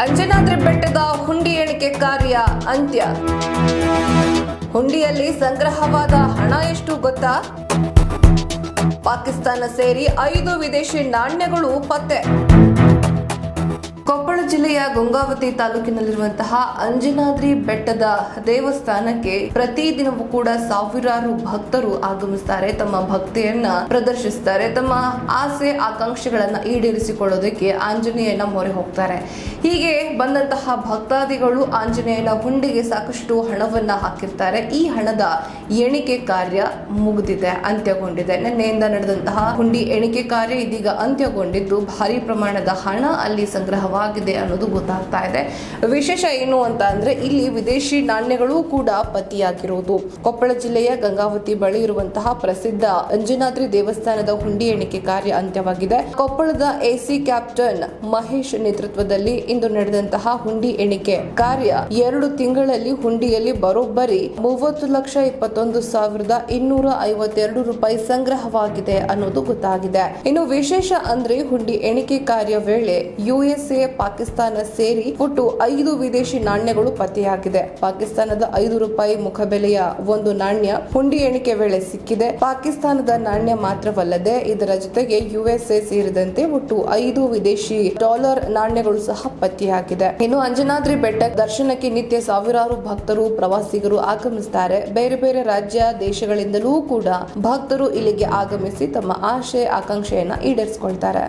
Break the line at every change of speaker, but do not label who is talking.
ಅಂಜನಾದ್ರಿ ಬೆಟ್ಟದ ಹುಂಡಿ ಎಣಿಕೆ ಕಾರ್ಯ ಅಂತ್ಯ. ಹುಂಡಿಯಲ್ಲಿ ಸಂಗ್ರಹವಾದ ಹಣ ಎಷ್ಟು ಗೊತ್ತಾ? ಪಾಕಿಸ್ತಾನ ಸೇರಿ ಐದು ವಿದೇಶಿ ನಾಣ್ಯಗಳು ಪತ್ತೆ. ಜಿಲ್ಲೆಯ ಗಂಗಾವತಿ ತಾಲೂಕಿನಲ್ಲಿರುವಂತಹ ಅಂಜನಾದ್ರಿ ಬೆಟ್ಟದ ದೇವಸ್ಥಾನಕ್ಕೆ ಪ್ರತಿದಿನವೂ ಕೂಡ ಸಾವಿರಾರು ಭಕ್ತರು ಆಗಮಿಸ್ತಾರೆ. ತಮ್ಮ ಭಕ್ತಿಯನ್ನ ಪ್ರದರ್ಶಿಸ್ತಾರೆ. ತಮ್ಮ ಆಸೆ, ಆಕಾಂಕ್ಷೆಗಳನ್ನ ಈಡೇರಿಸಿಕೊಳ್ಳೋದಕ್ಕೆ ಆಂಜನೇಯನ ಮೊರೆ ಹೋಗ್ತಾರೆ. ಹೀಗೆ ಬಂದಂತಹ ಭಕ್ತಾದಿಗಳು ಆಂಜನೇಯನ ಹುಂಡಿಗೆ ಸಾಕಷ್ಟು ಹಣವನ್ನ ಹಾಕಿರ್ತಾರೆ. ಈ ಹಣದ ಎಣಿಕೆ ಕಾರ್ಯ ಮುಗಿದಿದೆ, ಅಂತ್ಯಗೊಂಡಿದೆ. ನಿನ್ನೆಯಿಂದ ನಡೆದಂತಹ ಹುಂಡಿ ಎಣಿಕೆ ಕಾರ್ಯ ಇದೀಗ ಅಂತ್ಯಗೊಂಡಿದ್ದು, ಭಾರಿ ಪ್ರಮಾಣದ ಹಣ ಅಲ್ಲಿ ಸಂಗ್ರಹವಾಗಿದೆ ಅನ್ನೋದು ಗೊತ್ತಾಗ್ತಾ ಇದೆ. ವಿಶೇಷ ಏನು ಅಂತ ಅಂದ್ರೆ ಇಲ್ಲಿ ವಿದೇಶಿ ನಾಣ್ಯಗಳು ಕೂಡ ಪತಿಯಾಗಿರೋದು. ಕೊಪ್ಪಳ ಜಿಲ್ಲೆಯ ಗಂಗಾವತಿ ಬಳಿ ಇರುವಂತಹ ಪ್ರಸಿದ್ಧ ಅಂಜನಾದ್ರಿ ದೇವಸ್ಥಾನದ ಹುಂಡಿ ಎಣಿಕೆ ಕಾರ್ಯ ಅಂತ್ಯವಾಗಿದೆ. ಕೊಪ್ಪಳದ ಎಸಿ ಕ್ಯಾಪ್ಟನ್ ಮಹೇಶ್ ನೇತೃತ್ವದಲ್ಲಿ ಇಂದು ನಡೆದಂತಹ ಹುಂಡಿ ಎಣಿಕೆ ಕಾರ್ಯ ಎರಡು ತಿಂಗಳಲ್ಲಿ ಹುಂಡಿಯಲ್ಲಿ ಬರೋಬ್ಬರಿ ಮೂವತ್ತು ಲಕ್ಷ ಇಪ್ಪತ್ತೊಂದು ಸಾವಿರದ ಇನ್ನೂರ ಐವತ್ತೆರಡು ರೂಪಾಯಿ ಸಂಗ್ರಹವಾಗಿದೆ ಅನ್ನೋದು ಗೊತ್ತಾಗಿದೆ. ಇನ್ನು ವಿಶೇಷ ಅಂದ್ರೆ ಹುಂಡಿ ಎಣಿಕೆ ಕಾರ್ಯ ವೇಳೆ ಯುಎಸ್ಎ ಪಾಕಿಸ್ತಾನ ಸೇರಿ ಒಟ್ಟು ಐದು ವಿದೇಶಿ ನಾಣ್ಯಗಳು ಪತ್ತೆಯಾಗಿದೆ. ಪಾಕಿಸ್ತಾನದ ಐದು ರೂಪಾಯಿ ಮುಖಬೆಲೆಯ ಒಂದು ನಾಣ್ಯ ಹುಂಡಿ ಎಣಿಕೆ ವೇಳೆ ಸಿಕ್ಕಿದೆ. ಪಾಕಿಸ್ತಾನದ ನಾಣ್ಯ ಮಾತ್ರವಲ್ಲದೆ ಇದರ ಜೊತೆಗೆ ಯುಎಸ್ಎ ಸೇರಿದಂತೆ ಒಟ್ಟು ಐದು ವಿದೇಶಿ ಡಾಲರ್ ನಾಣ್ಯಗಳು ಸಹ ಪತ್ತೆಯಾಗಿದೆ. ಇನ್ನು ಅಂಜನಾದ್ರಿ ಬೆಟ್ಟ ದರ್ಶನಕ್ಕೆ ನಿತ್ಯ ಸಾವಿರಾರು ಭಕ್ತರು, ಪ್ರವಾಸಿಗರು ಆಗಮಿಸುತ್ತಾರೆ ಬೇರೆ ಬೇರೆ ರಾಜ್ಯ ದೇಶಗಳಿಂದಲೂ ಕೂಡ ಭಕ್ತರು ಇಲ್ಲಿಗೆ ಆಗಮಿಸಿ ತಮ್ಮ ಆಶೆ, ಆಕಾಂಕ್ಷೆಯನ್ನ ಈಡೇರಿಸಿಕೊಳ್ತಾರೆ.